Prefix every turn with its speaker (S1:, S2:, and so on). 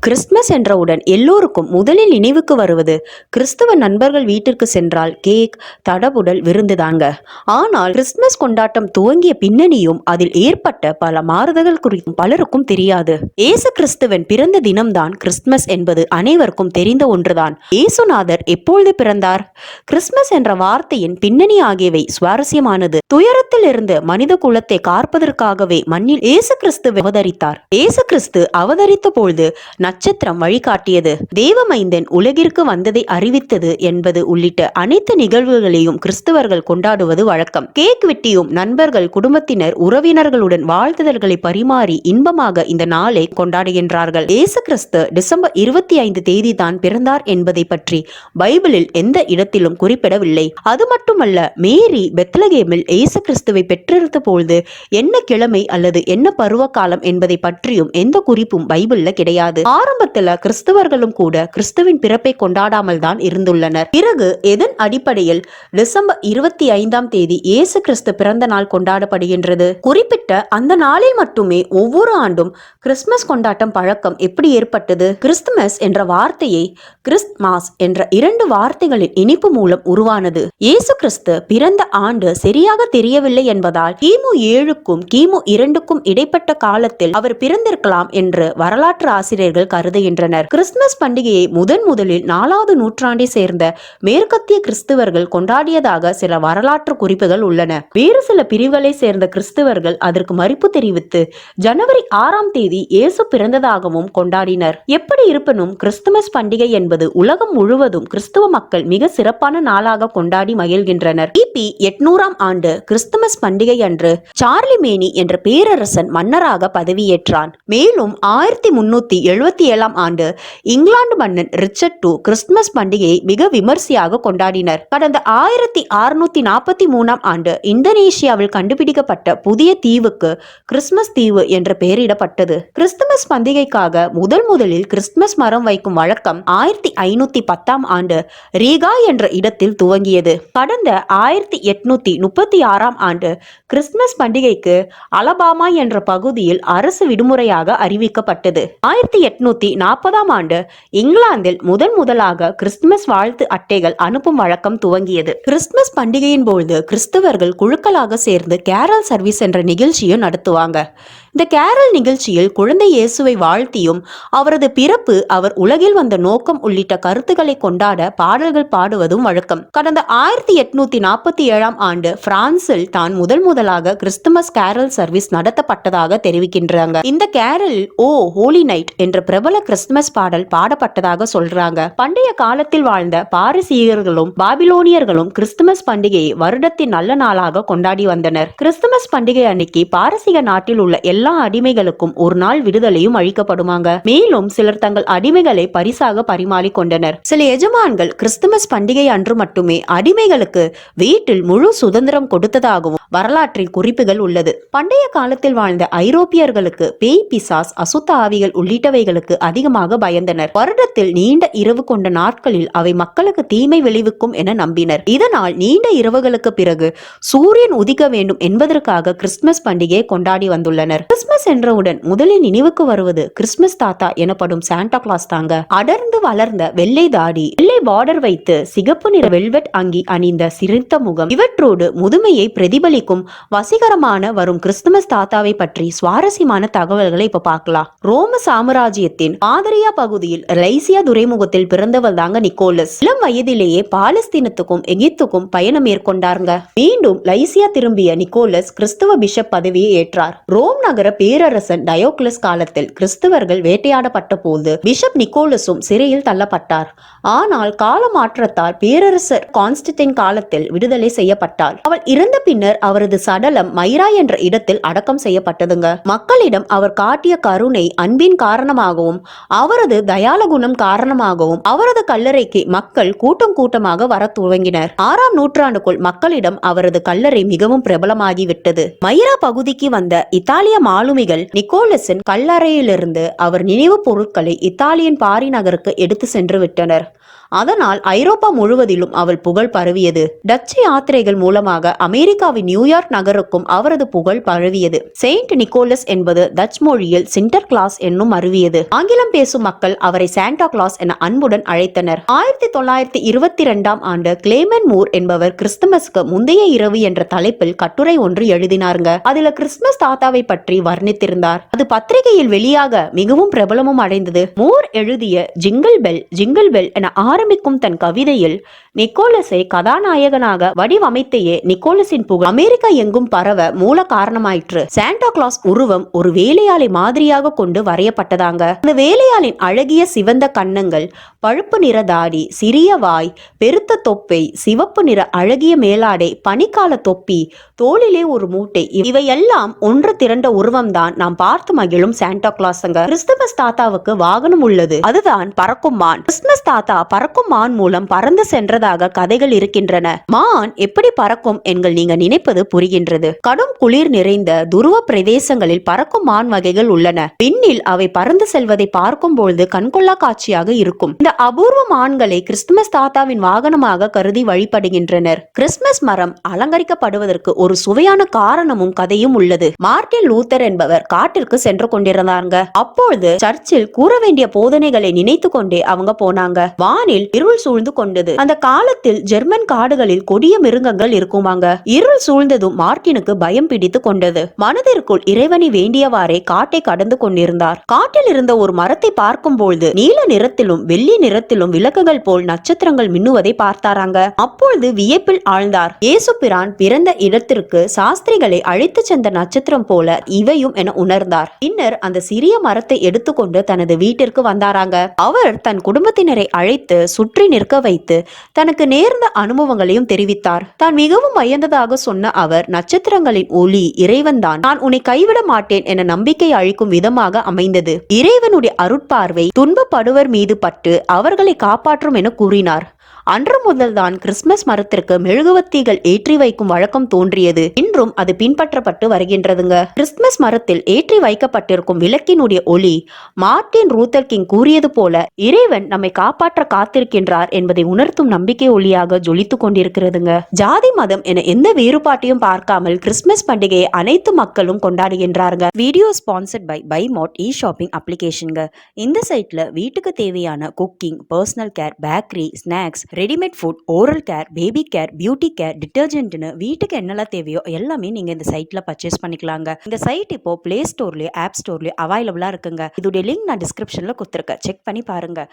S1: Christmas என்றவுடன் எல்லோருக்கும் முதலில் நினைவுக்கு வருவது கிறிஸ்தவ நண்பர்கள் வீட்டிற்கு சென்றால் கேக் தடபுடல் விருந்துதாங்க ஆனால் கிறிஸ்துமஸ் கொண்டாட்டம் துவங்கிய பின்னணியும் அதில் ஏற்பட்ட பல மாறுதல்கள் குறித்தும் பலருக்கும் தெரியாது. ஏசு கிறிஸ்துவன் பிறந்த தினம்தான் கிறிஸ்துமஸ் என்பது அனைவருக்கும் தெரிந்த ஒன்றுதான். ஏசுநாதர் எப்பொழுது பிறந்தார்? கிறிஸ்துமஸ் என்ற வார்த்தையின் பின்னணி ஆகியவை சுவாரஸ்யமானது. துயரத்தில் இருந்து மனித குலத்தை காற்பதற்காகவே மண்ணில் ஏசு கிறிஸ்து அவதரித்தார். ஏசு கிறிஸ்து அவதரித்த பொழுது நட்சத்திரம் வழிகாட்டியது. தேவமைந்தன் உலகிற்கு வந்ததை அறிவித்தது என்பது உள்ளிட்ட அனைத்து நிகழ்வுகளையும் கிறிஸ்தவர்கள் கொண்டாடுவது வழக்கம். கேக் வெட்டியும் நண்பர்கள் குடும்பத்தினர் உறவினர்களுடன் வாழ்த்துதல்களை பரிமாறி இன்பமாக இந்த நாளை கொண்டாடுகின்றார்கள். இயேசு கிறிஸ்து டிசம்பர் இருபத்தி ஐந்து தேதி தான் பிறந்தார் என்பதை பற்றி பைபிளில் எந்த இடத்திலும் குறிப்பிடவில்லை. அது மட்டுமல்ல மேரி பெத்லகேமில் இயேசு கிறிஸ்துவை பெற்றெடுத்த பொழுது என்ன கிழமை அல்லது என்ன பருவ காலம் என்பதை பற்றியும் எந்த குறிப்பும் பைபிள்ல கிடையாது. ஆரம்பத்துல கிறிஸ்தவர்களும் கூட கிறிஸ்துவின் பிறப்பை கொண்டாடாமல் தான் இருந்துள்ளனர். பிறகு எதன் அடிப்படையில் டிசம்பர் இருபத்தி ஐந்தாம் தேதி இயேசு கிறிஸ்து பிறந்த நாள் கொண்டாடப்படுகின்றது? குறிப்பிட்ட அந்த நாளில் மட்டுமே ஒவ்வொரு ஆண்டும் கிறிஸ்துமஸ் கொண்டாட்டம் பழக்கம் எப்படி ஏற்பட்டது? கிறிஸ்துமஸ் என்ற வார்த்தையை கிறிஸ்துமாஸ் என்ற இரண்டு வார்த்தைகளின் இனிப்பு மூலம் உருவானது. இயேசு கிறிஸ்து பிறந்த ஆண்டு சரியாக தெரியவில்லை என்பதால் கிமு ஏழுக்கும் கிமு இரண்டுக்கும் இடைப்பட்ட காலத்தில் அவர் பிறந்திருக்கலாம் என்று வரலாற்று ஆசிரியர்கள் கருதுகின்றனர். கிறிஸ்துமஸ் பண்டிகையை முதன் முதலில் நாலாவது நூற்றாண்டை சேர்ந்த மேற்கத்திய கிறிஸ்துவர்கள் கொண்டாடியதாக சில வரலாற்று குறிப்புகள் உள்ளன. வேறு சில பிரிவுகளை சேர்ந்த கிறிஸ்தவர்கள் அதற்கு மறுப்பு தெரிவித்து ஜனவரி ஆறாம் தேதி இயேசு பிறந்ததாகவும் கொண்டாடினர். எப்படி இருப்பினும் கிறிஸ்துமஸ் பண்டிகை என்பது உலகம் முழுவதும் கிறிஸ்துவ மக்கள் மிக சிறப்பான நாளாக கொண்டாடி மகிழ்கின்றனர். கிபி எட்நூறாம் ஆண்டு கிறிஸ்துமஸ் பண்டிகை அன்று சார்லி மேனி என்ற பேரரசன் மன்னராக பதவியேற்றான். மேலும் ஆயிரத்தி முன்னூத்தி எழுபத்தி இருபத்தி ஏழாம் ஆண்டு இங்கிலாந்து மன்னன் ரிச்சர்ட் டூ கிறிஸ்துமஸ் பண்டிகையை மிக விமர்சையாக கொண்டாடினர். கடந்த ஆயிரத்தி அறுநூத்தி நாற்பத்தி மூணாம் ஆண்டு இந்தோனேஷியாவில் கண்டுபிடிக்கப்பட்ட புதிய தீவுக்கு கிறிஸ்துமஸ் தீவு என்ற பெயரிடப்பட்டது. கிறிஸ்துமஸ் பண்டிகைக்காக முதல் முதலில் கிறிஸ்துமஸ் மரம் வைக்கும் வழக்கம் ஆயிரத்தி ஐநூத்தி பத்தாம் ஆண்டு ரீகா என்ற இடத்தில் துவங்கியது. கடந்த ஆயிரத்தி எட்நூத்தி முப்பத்தி ஆறாம் ஆண்டு கிறிஸ்துமஸ் பண்டிகைக்கு அலபாமா என்ற பகுதியில் அரசு விடுமுறையாக அறிவிக்கப்பட்டது. ஆயிரத்தி எட்நூத்தி நாற்பதாம் ஆண்டு இங்கிலாந்தில் முதன் முதலாக கிறிஸ்துமஸ் வாழ்த்து அட்டைகள் அனுப்பும் வழக்கம் துவங்கியது. கிறிஸ்துமஸ் பண்டிகையின் பொழுது கிறிஸ்தவர்கள் குழுக்களாக சேர்ந்து கேரல் சர்வீஸ் என்ற நிகழ்ச்சியும் நடத்துவாங்க. இந்த கேரல் நிகழ்ச்சியில் குழந்தை இயேசுவை வாழ்த்தியும் அவரது பிறப்பு அவர் உலகில் வந்த நோக்கம் உள்ளிட்ட கருத்துக்களை கொண்டாட பாடல்கள் பாடுவதும் வழக்கம். கடந்த ஆயிரத்தி எட்நூத்தி நாற்பத்தி ஏழாம் ஆண்டு பிரான்சில் தான் முதல் முதலாக கிறிஸ்துமஸ் கேரல் சர்வீஸ் நடத்தப்பட்டதாக தெரிவிக்கின்றாங்க. இந்த கேரல் ஓ ஹோலி நைட் என்ற பிரபல கிறிஸ்துமஸ் பாடல் பாடப்பட்டதாக சொல்றாங்க. பண்டைய காலத்தில் வாழ்ந்த பாரசீகர்களும் பாபிலோனியர்களும் கிறிஸ்துமஸ் பண்டிகையை வருடத்தின் நல்ல நாளாக கொண்டாடி வந்தனர். கிறிஸ்துமஸ் பண்டிகை அன்னைக்கு பாரசீக நாட்டில் உள்ள எல்லா எல்லா அடிமைகளுக்கும் ஒரு நாள் விடுதலையும் அளிக்கப்படுமாங்க. மேலும் சிலர் தங்கள் அடிமைகளை பரிசாக பரிமாறி கொண்டனர். சில எஜமான்கள் கிறிஸ்துமஸ் பண்டிகை அன்று மட்டுமே அடிமைகளுக்கு வீட்டில் முழு சுதந்திரம் கொடுத்ததாகவும் வரலாற்றில் குறிப்புகள் உள்ளது. பண்டைய காலத்தில் வாழ்ந்த ஐரோப்பியர்களுக்கு பேய் பிசாஸ் அசுத்த ஆவிகள் உள்ளிட்டவைகளுக்கு அதிகமாக பயந்தனர். வருடத்தில் நீண்ட இரவு கொண்ட நாட்களில் அவை மக்களுக்கு தீமை விளைவிக்கும் என நம்பினர். இதனால் நீண்ட இரவுகளுக்கு பிறகு சூரியன் உதிக்க வேண்டும் என்பதற்காக கிறிஸ்துமஸ் பண்டிகையை கொண்டாடி வந்துள்ளனர். கிறிஸ்துமஸ் என்றவுடன் முதலில் நினைவுக்கு வருவது கிறிஸ்துமஸ் தாத்தா எனப்படும் சாண்டா கிளாஸ் தாங்க. அடர்ந்து வளர்ந்த வெள்ளை தாடி வெள்ளை பார்டர் வைத்து சிகப்பு நிற வெல்வெட் அங்கி அணிந்த சிரித்த முகம். இவற்றோடு முதுமையை பிரதிபலிக்கும் வசீகரமான வரும் கிறிஸ்துமஸ் தாத்தாவை பற்றி சுவாரஸ்யமான தகவல்களை இப்ப பார்க்கலாம். ரோம சாம்ராஜ்யத்தின் ஆதரியா பகுதியில் ரைசியா துறைமுகத்தில் பிறந்தவர் தாங்க நிக்கோலஸ். இளம் வயதிலேயே பாலஸ்தீனத்துக்கும் எகிப்துக்கும் பயணம் மேற்கொண்டாருங்க. மீண்டும் லைசியா திரும்பிய நிக்கோலஸ் கிறிஸ்துவ பிஷப் பதவியை ஏற்றார். ரோம் நகர் நகர பேரரசன் டயோக்லஸ் காலத்தில் கிறிஸ்தவர்கள் வேட்டையாடப்பட்ட போது பிஷப் நிக்கோலஸும் சிறையில் தள்ளப்பட்டார். ஆனால் கால மாற்றத்தால் பேரரசர் கான்ஸ்டன்டைன் காலத்தில் விடுதலை செய்யப்பட்டார். அவள் இறந்த பின்னர் அவரது சடலம் மைரா என்ற இடத்தில் அடக்கம் செய்யப்பட்டதுங்க. மக்களிடம் அவர் காட்டிய கருணை அன்பின் காரணமாகவும் அவரது தயால குணம் காரணமாகவும் அவரது கல்லறைக்கு மக்கள் கூட்டம் கூட்டமாக வர துவங்கினர். ஆறாம் நூற்றாண்டுக்குள் மக்களிடம் அவரது கல்லறை மிகவும் பிரபலமாகிவிட்டது. மைரா பகுதிக்கு வந்த இத்தாலிய மாலுமிகள் நிக்கோலஸின் கல்லறையிலிருந்து அவர் நினைவுப் பொருட்களை இத்தாலியன் பாரி நகருக்கு எடுத்து சென்று விட்டனர். அதனால் ஐரோப்பா முழுவதிலும் அவள் புகழ் பரவியது. டச்சு யாத்திரைகள் மூலமாக அமெரிக்காவின் நியூயார்க் நகருக்கும் அவரது புகழ் பரவியது. செயின்ட் நிக்கோலஸ் என்பது டச் மொழியில் சிண்டர் கிளாஸ் என்னும் அருவியது. ஆங்கிலம் பேசும் மக்கள் அவரை சாண்டா கிளாஸ் என அன்புடன் அழைத்தனர். ஆயிரத்தி தொள்ளாயிரத்தி இருபத்தி இரண்டாம் ஆண்டு கிளேமன் மூர் என்பவர் கிறிஸ்துமஸ்க்கு முந்தைய இரவு என்ற தலைப்பில் கட்டுரை ஒன்று எழுதினாருங்க. அதுல கிறிஸ்துமஸ் தாத்தாவை பற்றி வர்ணித்திருந்தார். அது பத்திரிகையில் வெளியாக மிகவும் பிரபலமும் அடைந்தது. மூர் எழுதிய ஜிங்கிள் பெல் ஜிங்கிள் பெல் என ஆரம்பிக்கும் தன் கவிதையில் நிக்கோலஸை கதாநாயகனாக வடிவமைத்தையே நிக்கோலஸின் புகழ். அமெரிக்கா எங்கும் பரவ மூல காரணமாயிற்று. சாண்டா கிளாஸ் உருவம் ஒரு வேலையாளை மாதிரியாக கொண்டு வரையப்பட்டதாங்க. அந்த வேலையாளின் அழகிய சிவந்த கன்னங்கள் பழுப்பு நிற தாடி சிறிய வாய் பெருத்த தொப்பை சிவப்பு நிற அழகிய மேலாடை பனிக்கால தொப்பி தோளிலே ஒரு மூட்டை இவையெல்லாம் ஒன்று திரண்ட ஒரு உருவம்தான். நாம் பார்த்து மகிழும் சாண்டா கிளாஸுங்க கிறிஸ்துமஸ் தாத்தாவுக்கு வாகனம் உள்ளது. அதுதான் பறக்கும் மான். கிறிஸ்துமஸ் தாத்தா பறக்கும் மான் மூலம் பறந்து சென்றதாக கதைகள் இருக்கின்றன. மான் எப்படி பறக்கும் என்கள் நீங்க நினைப்பது புரிகின்றது. கடும் குளிர் நிறைந்த துருவ பிரதேசங்களில் பறக்கும் மான் வகைகள் உள்ளன. விண்ணில் அவை பறந்து செல்வதை பார்க்கும் பொழுது கண்கொள்ளா காட்சியாக இருக்கும். இந்த அபூர்வ மான்களை கிறிஸ்துமஸ் தாத்தாவின் வாகனமாக கருதி வழிபடுகின்றனர். கிறிஸ்துமஸ் மரம் அலங்கரிக்கப்படுவதற்கு ஒரு சுவையான காரணமும் கதையும் உள்ளது. மார்டின் லூத்தர் என்பவர் காட்டிற்கு சென்று கொண்டிருந்தாங்க அப்பொழுது சர்ச்சில் கூற வேண்டிய போதனைகளை நினைத்து கொண்டே அவங்க போனாங்க. வானில் இருள் சூழ்ந்து கொண்டது. அந்த காலத்தில் ஜெர்மன் காடுகளில் கொடிய மிருகங்கள் இருக்குமாங்க. இருள் சூழ்ந்ததும் மார்ட்டினுக்கு பயம் பிடித்து கொண்டது. மனதிற்குள் இறைவனை வேண்டியவாறே காட்டை கடந்து கொண்டிருந்தார். காட்டில் இருந்த ஒரு மரத்தை பார்க்கும் பொழுது நீல நிறத்திலும் வெள்ளி நிறத்திலும் விளக்குகள் போல் நட்சத்திரங்கள் மின்னுவதை பார்த்தாராங்க. அப்பொழுது வியப்பில் ஆழ்ந்தார். இயேசு பிரான் பிறந்த இடத்திற்கு சாஸ்திரிகளை அழைத்து சென்ற நட்சத்திரம் போல உதயும் என உணர்ந்தார். பின்னர் அந்த சிறிய மரத்தை எடுத்துக்கொண்டு தனது வீட்டிற்கு வந்தாராங்க. அவர் தன் குடும்பத்தினரை அழைத்து சுற்றி நிற்க வைத்து தனக்கு நேர்ந்த அனுபவங்களையும் தெரிவித்தார். தான் மிகவும் பயந்ததாக சொன்ன அவர் நட்சத்திரங்களின் ஒளி இறைவன்தான். நான் உன்னை கைவிட மாட்டேன் என நம்பிக்கை அளிக்கும் விதமாக அமைந்தது. இறைவனுடைய அருட்பார்வை துன்பப்படுவர் மீது பட்டு அவர்களை காப்பாற்றும் என கூறினார். அன்று முதல்தான் கிறிஸ்துமஸ் மரத்திற்கு மெழுகுவத்திகள் ஏற்றி வைக்கும் வழக்கம் தோன்றியது. இன்றும் அது பின்பற்றப்பட்டு வருகின்றதுங்க. கிறிஸ்துமஸ் மரத்தில் ஏற்றி வைக்கப்பட்டிருக்கும் விளக்கினுடைய ஒளி மார்ட்டின் ரூத்தர் கிங் கூறியது போல இறைவன் நம்மை காப்பாற்ற காத்திருக்கின்றார் என்பதை உணர்த்தும் நம்பிக்கை ஒளியாக ஜொலித்துக் கொண்டிருக்கிறதுங்க. ஜாதி மதம் என எந்த வேறுபாட்டையும் பார்க்காமல் கிறிஸ்துமஸ் பண்டிகையை அனைத்து மக்களும் கொண்டாடுகின்றாருங்க video sponsored by by mode E shopping அப்ளிகேஷனுங்க இந்த சைட்ல வீட்டுக்கு தேவையான cooking personal care bakery snacks readymade food oral care baby care beauty care டிட்டர்ஜென்ட்னு வீட்டுக்கு என்னெல்லாம் தேவையோ எல்லாமே நீங்கள் இந்த சைட்டில் பர்ச்சேஸ் பண்ணிக்கலாங்க. இந்த சைட் இப்போ ப்ளே ஸ்டோர்லேயே ஆப் ஸ்டோர்லேயோ அவைலபிளாக இருக்குங்க. இதோடைய லிங்க் நான் டிஸ்கிரிப்ஷனில் கொடுத்துருக்கேன். செக் பண்ணி பாருங்கள்